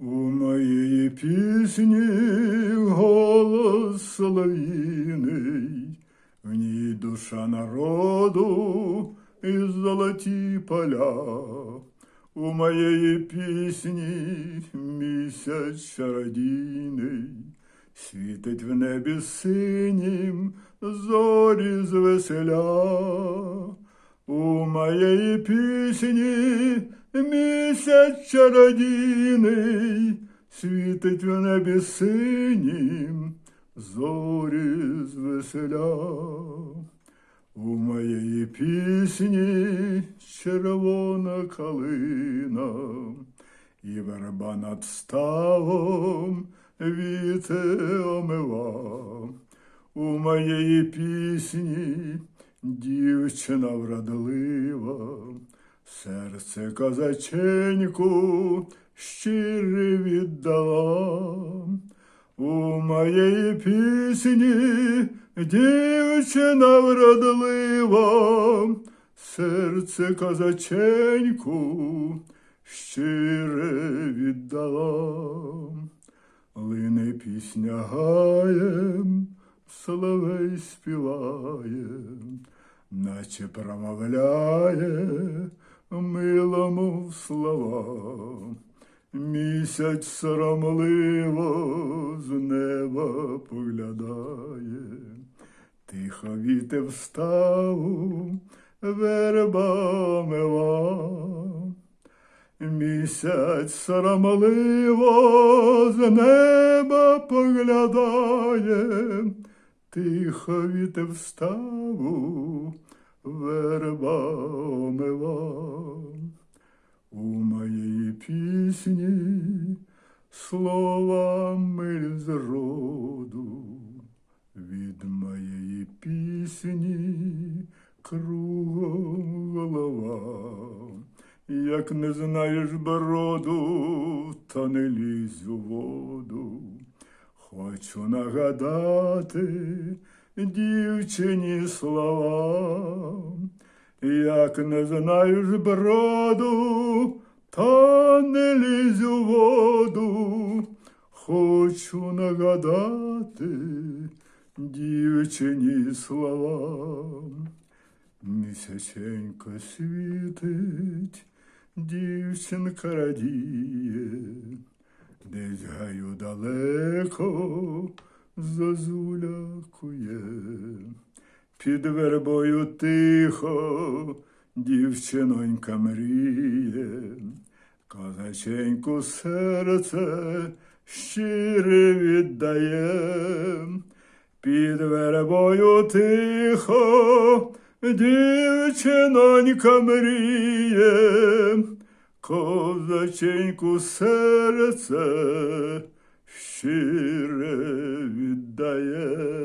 У моєї пісні голос солов'їний, в ній душа народу і золоті поля. У моєї пісні місяць чародійний, світить в небі синім зорі звеселя. У моєї пісні місяць чародійний, світить в небі синім зорі звеселя. У моєї пісні червона калина, і верба над ставом віте омива. У моєї пісні дівчина вродлива, серце козаченьку щире віддала. У моєї пісні дівчина вродлива, серце козаченьку щире віддала. Лине пісня гаєм, соловей співає, наче промовляє милому слова. Місяць соромливо з неба поглядає, тихо віте вставу, верба. Місяць соромливо з неба поглядає, тихо віте вставу, слова миль з роду, від моєї пісні кругом голова. Як не знаєш броду, то не лізь у воду. Хочу нагадати дівчині слова. Як не знаєш броду, та не лізь у воду. Хочу нагадати дівчині слова. Місяченько світить, дівчинка радіє, десь гаю далеко зозуля кує. Під вербою тихо дівчинонька мріє, Казаченьку серце щире віддаєм, під вербою тихо, дівчинонька мріє, Козаченьку серце щире віддаєм.